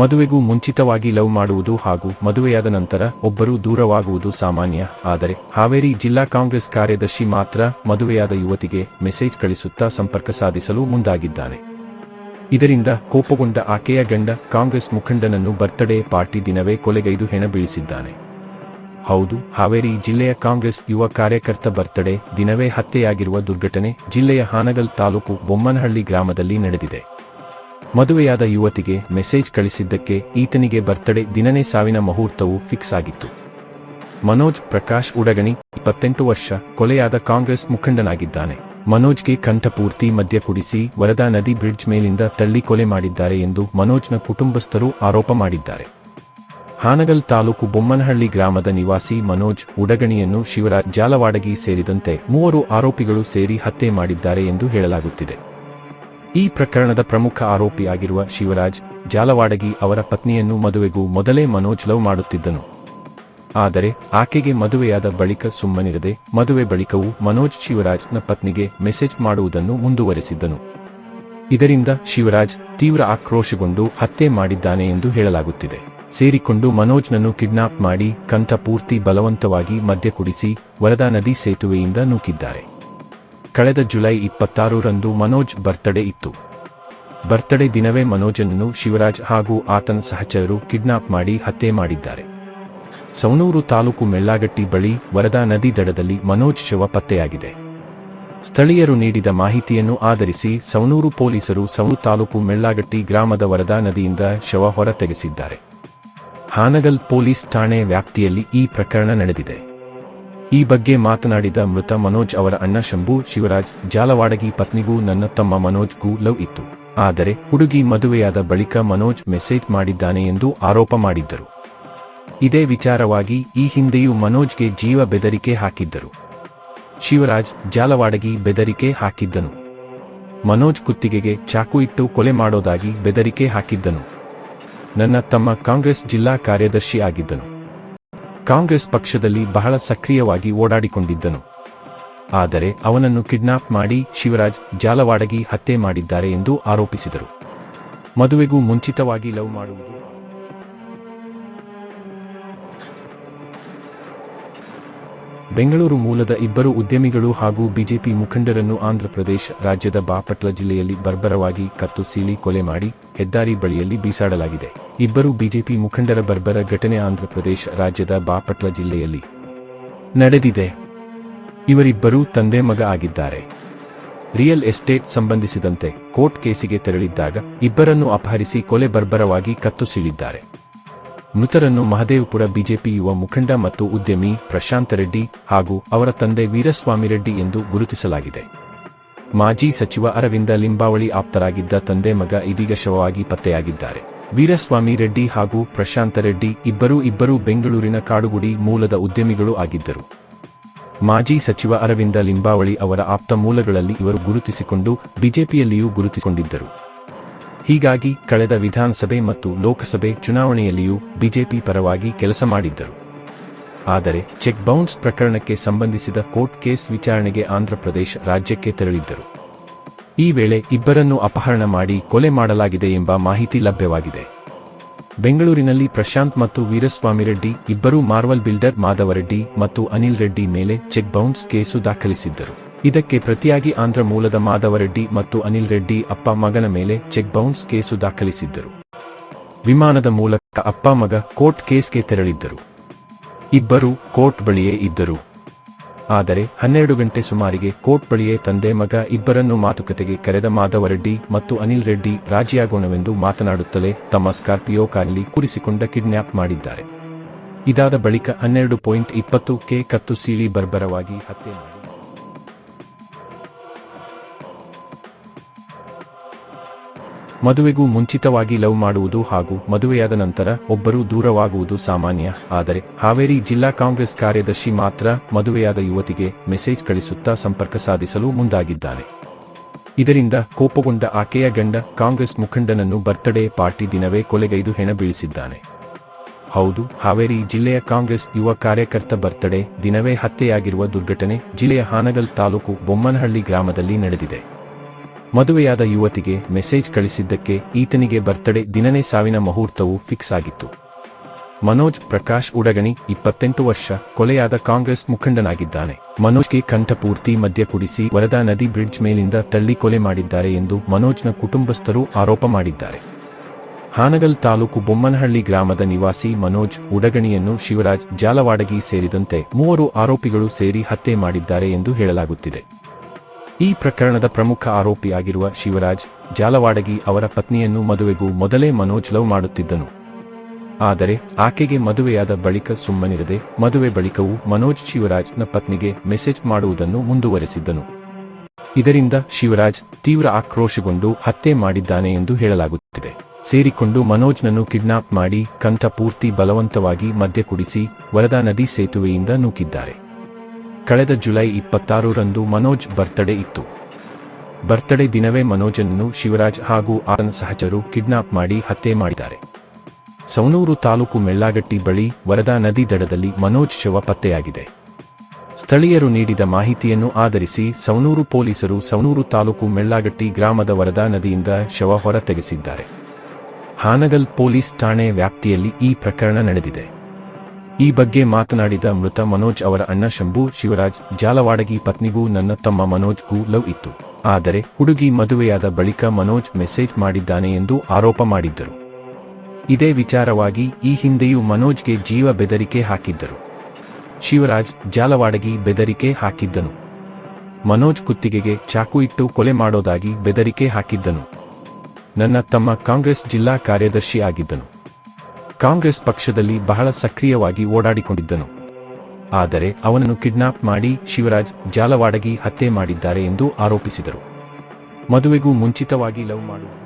ಮದುವೆಗೂ ಮುಂಚಿತವಾಗಿ ಲವ್ ಮಾಡುವುದು ಹಾಗೂ ಮದುವೆಯಾದ ನಂತರ ಒಬ್ಬರು ದೂರವಾಗುವುದು ಸಾಮಾನ್ಯ. ಆದರೆ ಹಾವೇರಿ ಜಿಲ್ಲಾ ಕಾಂಗ್ರೆಸ್ ಕಾರ್ಯದರ್ಶಿ ಮಾತ್ರ ಮದುವೆಯಾದ ಯುವತಿಗೆ ಮೆಸೇಜ್ ಕಳಿಸುತ್ತಾ ಸಂಪರ್ಕ ಸಾಧಿಸಲು ಮುಂದಾಗಿದ್ದಾನೆ ಇದರಿಂದ ಕೋಪಗೊಂಡ ಆಕೆಯ ಗಂಡ ಕಾಂಗ್ರೆಸ್ ಮುಖಂಡನನ್ನು ಬರ್ತ್ಡೇ ಪಾರ್ಟಿ ದಿನವೇ ಕೊಲೆಗೈದು ಹೆಣ ಬೀಳಿಸಿದ್ದಾನೆ. ಹೌದು, ಹಾವೇರಿ ಜಿಲ್ಲೆಯ ಕಾಂಗ್ರೆಸ್ ಯುವ ಕಾರ್ಯಕರ್ತ ಬರ್ತ್ಡೇ ದಿನವೇ ಹತ್ಯೆಯಾಗಿರುವ ದುರ್ಘಟನೆ ಜಿಲ್ಲೆಯ ಹಾನಗಲ್ ತಾಲೂಕು ಬೊಮ್ಮನಹಳ್ಳಿ ಗ್ರಾಮದಲ್ಲಿ ನಡೆದಿದೆ. ಮದುವೆಯಾದ ಯುವತಿಗೆ ಮೆಸೇಜ್ ಕಳಿಸಿದ್ದಕ್ಕೆ ಈತನಿಗೆ ಬರ್ತ್ಡೇ ದಿನನೇ ಸಾವಿನ ಮುಹೂರ್ತವು ಫಿಕ್ಸ್ ಆಗಿತ್ತು. ಮನೋಜ್ ಪ್ರಕಾಶ್ ಉಡಗಣಿ, ಇಪ್ಪತ್ತೆಂಟು ವರ್ಷ, ಕೊಲೆಯಾದ ಕಾಂಗ್ರೆಸ್ ಮುಖಂಡನಾಗಿದ್ದಾನೆ. ಮನೋಜ್ಗೆ ಕಂಠಪೂರ್ತಿ ಮದ್ಯ ಕುಡಿಸಿ, ವರದಾ ನದಿ ಬ್ರಿಡ್ಜ್ ಮೇಲಿಂದ ತಳ್ಳಿ ಕೊಲೆ ಮಾಡಿದ್ದಾರೆ ಎಂದು ಮನೋಜ್ನ ಕುಟುಂಬಸ್ಥರು ಆರೋಪ ಮಾಡಿದ್ದಾರೆ. ಹಾನಗಲ್ ತಾಲೂಕು ಬೊಮ್ಮನಹಳ್ಳಿ ಗ್ರಾಮದ ನಿವಾಸಿ ಮನೋಜ್ ಉಡಗಣಿಯನ್ನು ಶಿವರಾಜ್ ಜಾಲವಾಡಗಿ ಸೇರಿದಂತೆ ಮೂವರು ಆರೋಪಿಗಳು ಸೇರಿ ಹತ್ಯೆ ಮಾಡಿದ್ದಾರೆ ಎಂದು ಹೇಳಲಾಗುತ್ತಿದೆ. ಈ ಪ್ರಕರಣದ ಪ್ರಮುಖ ಆರೋಪಿಯಾಗಿರುವ ಶಿವರಾಜ್ ಜಾಲವಾಡಗಿ ಅವರ ಪತ್ನಿಯನ್ನು ಮದುವೆಗೂ ಮೊದಲೇ ಮನೋಜ್ ಲವ್ ಮಾಡುತ್ತಿದ್ದನು. ಆದರೆ ಆಕೆಗೆ ಮದುವೆಯಾದ ಬಳಿಕ ಸುಮ್ಮನಿರದೆ ಮದುವೆ ಬಳಿಕವೂ ಮನೋಜ್ ಶಿವರಾಜ್ನ ಪತ್ನಿಗೆ ಮೆಸೇಜ್ ಮಾಡುವುದನ್ನು ಮುಂದುವರೆಸಿದ್ದನು. ಇದರಿಂದ ಶಿವರಾಜ್ ತೀವ್ರ ಆಕ್ರೋಶಗೊಂಡು ಹತ್ಯೆ ಮಾಡಿದ್ದಾನೆ ಎಂದು ಹೇಳಲಾಗುತ್ತಿದೆ. ಸೇರಿಕೊಂಡು ಮನೋಜ್ನನ್ನು ಕಿಡ್ನಾಪ್ ಮಾಡಿ ಕಂಠಪೂರ್ತಿ ಬಲವಂತವಾಗಿ ಮದ್ಯ ಕುಡಿಸಿ ವರದಾ ನದಿ ಸೇತುವೆಯಿಂದ ನೂಕಿದ್ದಾರೆ ಕಳೆದ ಜುಲೈ ಇಪ್ಪತ್ತಾರರಂದು ಮನೋಜ್ ಬರ್ತ್ಡೇ ಇತ್ತು. ಬರ್ತ್ಡೇ ದಿನವೇ ಮನೋಜನನ್ನು ಶಿವರಾಜ್ ಹಾಗೂ ಆತನ ಸಹಚರರು ಕಿಡ್ನಾಪ್ ಮಾಡಿ ಹತ್ಯೆ ಮಾಡಿದ್ದಾರೆ. ಸವಣೂರು ತಾಲೂಕು ಮೆಳ್ಳಾಗಟ್ಟಿ ಬಳಿ ವರದಾ ನದಿ ದಡದಲ್ಲಿ ಮನೋಜ್ ಶವ ಪತ್ತೆಯಾಗಿದೆ. ಸ್ಥಳೀಯರು ನೀಡಿದ ಮಾಹಿತಿಯನ್ನು ಆಧರಿಸಿ ಸವಣೂರು ಪೊಲೀಸರು ಸವಣೂರು ತಾಲೂಕು ಮೆಳ್ಳಾಗಟ್ಟಿ ಗ್ರಾಮದ ವರದಾ ನದಿಯಿಂದ ಶವ ಹೊರತೆಗೆಸಿದ್ದಾರೆ. ಹಾನಗಲ್ ಪೊಲೀಸ್ ಠಾಣೆ ವ್ಯಾಪ್ತಿಯಲ್ಲಿ ಈ ಪ್ರಕರಣ ನಡೆದಿದೆ. ಈ ಬಗ್ಗೆ ಮಾತನಾಡಿದ ಮೃತ ಮನೋಜ್ ಅವರ ಅಣ್ಣ ಶಂಭು ಶಿವರಾಜ್, ಜಾಲವಾಡಗಿ ಪತ್ನಿಗೂ ನನ್ನ ತಮ್ಮ ಮನೋಜ್ಗೂ ಲವ್ ಇತ್ತು. ಆದರೆ ಹುಡುಗಿ ಮದುವೆಯಾದ ಬಳಿಕ ಮನೋಜ್ ಮೆಸೇಜ್ ಮಾಡಿದ್ದಾನೆ ಎಂದು ಆರೋಪ ಮಾಡಿದ್ದರು. ಇದೇ ವಿಚಾರವಾಗಿ ಈ ಹಿಂದೆಯೂ ಮನೋಜ್ಗೆ ಜೀವ ಬೆದರಿಕೆ ಹಾಕಿದ್ದರು. ಶಿವರಾಜ್, ಜಾಲವಾಡಗಿ ಬೆದರಿಕೆ ಹಾಕಿದ್ದನು. ಮನೋಜ್ ಕುತ್ತಿಗೆಗೆ ಚಾಕು ಇಟ್ಟು ಕೊಲೆ ಮಾಡೋದಾಗಿ ಬೆದರಿಕೆ ಹಾಕಿದ್ದನು. ನನ್ನ ತಮ್ಮ ಕಾಂಗ್ರೆಸ್ ಜಿಲ್ಲಾ ಕಾರ್ಯದರ್ಶಿ ಆಗಿದ್ದನು. ಕಾಂಗ್ರೆಸ್ ಪಕ್ಷದಲ್ಲಿ ಬಹಳ ಸಕ್ರಿಯವಾಗಿ ಓಡಾಡಿಕೊಂಡಿದ್ದನು. ಆದರೆ ಅವನನ್ನು ಕಿಡ್ನಾಪ್ ಮಾಡಿ ಶಿವರಾಜ್ ಜಾಲವಾಡಗಿ ಹತ್ಯೆ ಮಾಡಿದ್ದಾರೆ ಎಂದು ಆರೋಪಿಸಿದರು. ಮದುವೆಗೂ ಮುಂಚಿತವಾಗಿ ಲವ್ ಮಾಡುವುದು ಬೆಂಗಳೂರು ಮೂಲದ ಇಬ್ಬರು ಉದ್ಯಮಿಗಳು ಹಾಗೂ ಬಿಜೆಪಿ ಮುಖಂಡರನ್ನು ಆಂಧ್ರಪ್ರದೇಶ ರಾಜ್ಯದ ಬಾಪಟ್ಲ ಜಿಲ್ಲೆಯಲ್ಲಿ ಬರ್ಬರವಾಗಿ ಕತ್ತು ಸೀಳಿ ಕೊಲೆ ಮಾಡಿ ಹೆದ್ದಾರಿ ಬಳಿಯಲ್ಲಿ ಬೀಸಾಡಲಾಗಿದೆ. ಇಬ್ಬರು ಬಿಜೆಪಿ ಮುಖಂಡರ ಬರ್ಬರ ಘಟನೆ ಆಂಧ್ರಪ್ರದೇಶ ರಾಜ್ಯದ ಬಾಪಟ್ಲ ಜಿಲ್ಲೆಯಲ್ಲಿ ನಡೆದಿದೆ. ಇವರಿಬ್ಬರೂ ತಂದೆ ಮಗ ಆಗಿದ್ದಾರೆ. ರಿಯಲ್ ಎಸ್ಟೇಟ್ ಸಂಬಂಧಿಸಿದಂತೆ ಕೋರ್ಟ್ ಕೇಸಿಗೆ ತೆರಳಿದ್ದಾಗ ಇಬ್ಬರನ್ನು ಅಪಹರಿಸಿ ಕೊಲೆ ಬರ್ಬರವಾಗಿ ಕತ್ತು ಸೀಳಿದ್ದಾರೆ. ಮೃತರನ್ನು ಮಹದೇವಪುರ ಬಿಜೆಪಿ ಯುವ ಮುಖಂಡ ಮತ್ತು ಉದ್ಯಮಿ ಪ್ರಶಾಂತ್ ರೆಡ್ಡಿ ಹಾಗೂ ಅವರ ತಂದೆ ವೀರಸ್ವಾಮಿ ರೆಡ್ಡಿ ಎಂದು ಗುರುತಿಸಲಾಗಿದೆ. ಮಾಜಿ ಸಚಿವ ಅರವಿಂದ ಲಿಂಬಾವಳಿ ಆಪ್ತರಾಗಿದ್ದ ತಂದೆ ಮಗ ಇದೀಗ ಶವವಾಗಿ ಪತ್ತೆಯಾಗಿದ್ದಾರೆ. ವೀರಸ್ವಾಮಿ ರೆಡ್ಡಿ ಹಾಗೂ ಪ್ರಶಾಂತ ರೆಡ್ಡಿ ಇಬ್ಬರೂ ಇಬ್ಬರೂ ಬೆಂಗಳೂರಿನ ಕಾಡುಗುಡಿ ಮೂಲದ ಉದ್ಯಮಿಗಳು ಆಗಿದ್ದರು. ಮಾಜಿ ಸಚಿವ ಅರವಿಂದ ಲಿಂಬಾವಳಿ ಅವರ ಆಪ್ತ ಮೂಲಗಳಲ್ಲಿ ಇವರು ಗುರುತಿಸಿಕೊಂಡು ಬಿಜೆಪಿಯಲ್ಲಿಯೂ ಗುರುತಿಸಿಕೊಂಡಿದ್ದರು. ಹೀಗಾಗಿ ಕಳೆದ ವಿಧಾನಸಭೆ ಮತ್ತು ಲೋಕಸಭೆ ಚುನಾವಣೆಯಲ್ಲಿಯೂ ಬಿಜೆಪಿ ಪರವಾಗಿ ಕೆಲಸ ಮಾಡಿದ್ದರು. ಆದರೆ ಚೆಕ್ ಬೌನ್ಸ್ ಪ್ರಕರಣಕ್ಕೆ ಸಂಬಂಧಿಸಿದ ಕೋರ್ಟ್ ಕೇಸ್ ವಿಚಾರಣೆಗೆ ಆಂಧ್ರಪ್ರದೇಶ ರಾಜ್ಯಕ್ಕೆ ತೆರಳಿದ್ದರು. ಈ ವೇಳೆ ಇಬ್ಬರನ್ನು ಅಪಹರಣ ಮಾಡಿ ಕೊಲೆ ಮಾಡಲಾಗಿದೆ ಎಂಬ ಮಾಹಿತಿ ಲಭ್ಯವಾಗಿದೆ. ಬೆಂಗಳೂರಿನಲ್ಲಿ ಪ್ರಶಾಂತ್ ಮತ್ತು ವೀರಸ್ವಾಮಿ ರೆಡ್ಡಿ, ಇಬ್ಬರೂ ಮಾರ್ವಲ್ ಬಿಲ್ಡರ್ ಮಾಧವರೆಡ್ಡಿ ಮತ್ತು ಅನಿಲ್ ರೆಡ್ಡಿ ಮೇಲೆ ಚೆಕ್ ಬೌನ್ಸ್ ಕೇಸು ದಾಖಲಿಸಿದ್ದರು. ಇದಕ್ಕೆ ಪ್ರತಿಯಾಗಿ ಆಂಧ್ರ ಮೂಲದ ಮಾಧವರೆಡ್ಡಿ ಮತ್ತು ಅನಿಲ್ ರೆಡ್ಡಿ ಅಪ್ಪ ಮಗನ ಮೇಲೆ ಚೆಕ್ ಬೌನ್ಸ್ ಕೇಸು ದಾಖಲಿಸಿದ್ದರು. ವಿಮಾನದ ಮೂಲಕ ಅಪ್ಪ ಮಗ ಕೋರ್ಟ್ ಕೇಸ್ಗೆ ತೆರಳಿದ್ದರು. ಇಬ್ಬರು ಕೋರ್ಟ್ ಬಳಿಯೇ ಇದ್ದರು. ಆದರೆ ಹನ್ನೆರಡು ಗಂಟೆ ಸುಮಾರಿಗೆ ಕೋರ್ಟ್ ಬಳಿಯೇ ತಂದೆ ಮಗ ಇಬ್ಬರನ್ನು ಮಾತುಕತೆಗೆ ಕರೆದ ಮಾಧವರೆಡ್ಡಿ ಮತ್ತು ಅನಿಲ್ ರೆಡ್ಡಿ ರಾಜಿಯಾಗೋಣವೆಂದು ಮಾತನಾಡುತ್ತಲೇ ತಮ್ಮ ಸ್ಕಾರ್ಪಿಯೋ ಕಾರಲ್ಲಿ ಕೂರಿಸಿಕೊಂಡ ಕಿಡ್ನ್ಯಾಪ್ ಮಾಡಿದ್ದಾರೆ. ಇದಾದ ಬಳಿಕ ಹನ್ನೆರಡು ಪಾಯಿಂಟ್ ಇಪ್ಪತ್ತು ಕೆ ಕತ್ತು ಸೀಳಿ ಬರ್ಬರವಾಗಿ ಹತ್ಯೆ ಮಾಡಿ ಮದುವೆಗೂ ಮುಂಚಿತವಾಗಿ ಲವ್ ಮಾಡುವುದು ಹಾಗೂ ಮದುವೆಯಾದ ನಂತರ ಒಬ್ಬರು ದೂರವಾಗುವುದು ಸಾಮಾನ್ಯ. ಆದರೆ ಹಾವೇರಿ ಜಿಲ್ಲಾ ಕಾಂಗ್ರೆಸ್ ಕಾರ್ಯದರ್ಶಿ ಮಾತ್ರ ಮದುವೆಯಾದ ಯುವತಿಗೆ ಮೆಸೇಜ್ ಕಳಿಸುತ್ತಾ ಸಂಪರ್ಕ ಸಾಧಿಸಲು ಮುಂದಾಗಿದ್ದಾರೆ. ಇದರಿಂದ ಕೋಪಗೊಂಡ ಆಕೆಯ ಗಂಡ ಕಾಂಗ್ರೆಸ್ ಮುಖಂಡನನ್ನು ಬರ್ತ್ಡೇ ಪಾರ್ಟಿ ದಿನವೇ ಕೊಲೆಗೈದು ಹೆಣ ಬೀಳಿಸಿದ್ದಾನೆ. ಹೌದು, ಹಾವೇರಿ ಜಿಲ್ಲೆಯ ಕಾಂಗ್ರೆಸ್ ಯುವ ಕಾರ್ಯಕರ್ತ ಬರ್ತ್ಡೇ ದಿನವೇ ಹತ್ಯೆಯಾಗಿರುವ ದುರ್ಘಟನೆ ಜಿಲ್ಲೆಯ ಹಾನಗಲ್ ತಾಲೂಕು ಬೊಮ್ಮನಹಳ್ಳಿ ಗ್ರಾಮದಲ್ಲಿ ನಡೆದಿದೆ. ಮದುವೆಯಾದ ಯುವತಿಗೆ ಮೆಸೇಜ್ ಕಳಿಸಿದ್ದಕ್ಕೆ ಈತನಿಗೆ ಬರ್ತಡೆ ದಿನನೇ ಸಾವಿನ ಮುಹೂರ್ತವು ಫಿಕ್ಸ್ ಆಗಿತ್ತು. ಮನೋಜ್ ಪ್ರಕಾಶ್ ಉಡಗಣಿ, ಇಪ್ಪತ್ತೆಂಟು ವರ್ಷ, ಕೊಲೆಯಾದ ಕಾಂಗ್ರೆಸ್ ಮುಖಂಡನಾಗಿದ್ದಾನೆ. ಮನೋಜ್ಗೆ ಕಂಠಪೂರ್ತಿ ಮದ್ಯ ಕುಡಿಸಿ ವರದಾ ನದಿ ಬ್ರಿಡ್ಜ್ ಮೇಲಿಂದ ತಳ್ಳಿ ಕೊಲೆ ಮಾಡಿದ್ದಾರೆ ಎಂದು ಮನೋಜ್ನ ಕುಟುಂಬಸ್ಥರು ಆರೋಪ ಮಾಡಿದ್ದಾರೆ. ಹಾನಗಲ್ ತಾಲೂಕು ಬೊಮ್ಮನಹಳ್ಳಿ ಗ್ರಾಮದ ನಿವಾಸಿ ಮನೋಜ್ ಉಡಗಣಿಯನ್ನು ಶಿವರಾಜ್ ಜಾಲವಾಡಗಿ ಸೇರಿದಂತೆ ಮೂವರು ಆರೋಪಿಗಳು ಸೇರಿ ಹತ್ಯೆ ಮಾಡಿದ್ದಾರೆ ಎಂದು ಹೇಳಲಾಗುತ್ತಿದೆ. ಈ ಪ್ರಕರಣದ ಪ್ರಮುಖ ಆರೋಪಿಯಾಗಿರುವ ಶಿವರಾಜ್ ಜಾಲವಾಡಗಿ ಅವರ ಪತ್ನಿಯನ್ನು ಮದುವೆಗೂ ಮೊದಲೇ ಮನೋಜ್ ಲವ್ ಮಾಡುತ್ತಿದ್ದನು. ಆದರೆ ಆಕೆಗೆ ಮದುವೆಯಾದ ಬಳಿಕ ಸುಮ್ಮನಿರದೆ ಮದುವೆ ಬಳಿಕವೂ ಮನೋಜ್ ಶಿವರಾಜ್ನ ಪತ್ನಿಗೆ ಮೆಸೇಜ್ ಮಾಡುವುದನ್ನು ಮುಂದುವರೆಸಿದ್ದನು. ಇದರಿಂದ ಶಿವರಾಜ್ ತೀವ್ರ ಆಕ್ರೋಶಗೊಂಡು ಹತ್ಯೆ ಮಾಡಿದ್ದಾನೆ ಎಂದು ಹೇಳಲಾಗುತ್ತಿದೆ. ಸೇರಿಕೊಂಡು ಮನೋಜ್ನನ್ನು ಕಿಡ್ನಾಪ್ ಮಾಡಿ ಕಂಠ ಪೂರ್ತಿ ಬಲವಂತವಾಗಿ ಮದ್ಯ ಕುಡಿಸಿ ವರದಾ ನದಿ ಸೇತುವೆಯಿಂದ ನೂಕಿದ್ದಾರೆ. ಕಳೆದ ಜುಲೈ ಇಪ್ಪತ್ತಾರರಂದು ಮನೋಜ್ ಬರ್ತ್ಡೇ ಇತ್ತು. ಬರ್ತ್ಡೇ ದಿನವೇ ಮನೋಜನನ್ನು ಶಿವರಾಜ್ ಹಾಗೂ ಆತನ ಸಹಚರು ಕಿಡ್ನಾಪ್ ಮಾಡಿ ಹತ್ಯೆ ಮಾಡಿದ್ದಾರೆ. ಸೌನೂರು ತಾಲೂಕು ಮೆಳ್ಳಾಗಟ್ಟಿ ಬಳಿ ವರದಾ ನದಿ ದಡದಲ್ಲಿ ಮನೋಜ್ ಶವ ಪತ್ತೆಯಾಗಿದೆ. ಸ್ಥಳೀಯರು ನೀಡಿದ ಮಾಹಿತಿಯನ್ನು ಆಧರಿಸಿ ಸೌನೂರು ಪೊಲೀಸರು ಸೌನೂರು ತಾಲೂಕು ಮೆಳ್ಳಾಗಟ್ಟಿ ಗ್ರಾಮದ ವರದಾ ನದಿಯಿಂದ ಶವ ಹೊರತೆಗೆಸಿದ್ದಾರೆ. ಹಾನಗಲ್ ಪೊಲೀಸ್ ಠಾಣೆ ವ್ಯಾಪ್ತಿಯಲ್ಲಿ ಈ ಪ್ರಕರಣ ನಡೆದಿದೆ. ಈ ಬಗ್ಗೆ ಮಾತನಾಡಿದ ಮೃತ ಮನೋಜ್ ಅವರ ಅಣ್ಣ ಶಂಭು ಶಿವರಾಜ್, ಜಾಲವಾಡಗಿ ಪತ್ನಿಗೂ ನನ್ನ ತಮ್ಮ ಮನೋಜ್ಗೂ ಲವ್ ಇತ್ತು. ಆದರೆ ಹುಡುಗಿ ಮದುವೆಯಾದ ಬಳಿಕ ಮನೋಜ್ ಮೆಸೇಜ್ ಮಾಡಿದ್ದಾನೆ ಎಂದು ಆರೋಪ ಮಾಡಿದ್ದರು. ಇದೇ ವಿಚಾರವಾಗಿ ಈ ಹಿಂದೆಯೂ ಮನೋಜ್ಗೆ ಜೀವ ಬೆದರಿಕೆ ಹಾಕಿದ್ದರು. ಶಿವರಾಜ್, ಜಾಲವಾಡಗಿ ಬೆದರಿಕೆ ಹಾಕಿದ್ದನು. ಮನೋಜ್ ಕುತ್ತಿಗೆಗೆ ಚಾಕು ಇಟ್ಟು ಕೊಲೆ ಮಾಡೋದಾಗಿ ಬೆದರಿಕೆ ಹಾಕಿದ್ದನು. ನನ್ನ ತಮ್ಮ ಕಾಂಗ್ರೆಸ್ ಜಿಲ್ಲಾ ಕಾರ್ಯದರ್ಶಿ ಆಗಿದ್ದನು. ಕಾಂಗ್ರೆಸ್ ಪಕ್ಷದಲ್ಲಿ ಬಹಳ ಸಕ್ರಿಯವಾಗಿ ಓಡಾಡಿಕೊಂಡಿದ್ದನು. ಆದರೆ ಅವನನ್ನು ಕಿಡ್ನಾಪ್ ಮಾಡಿ ಶಿವರಾಜ್ ಜಾಲವಾಡಗಿ ಹತ್ಯೆ ಮಾಡಿದ್ದಾರೆ ಎಂದು ಆರೋಪಿಸಿದರು. ಮದುವೆಗೂ ಮುಂಚಿತವಾಗಿ ಲವ್ ಮಾಡುವುದು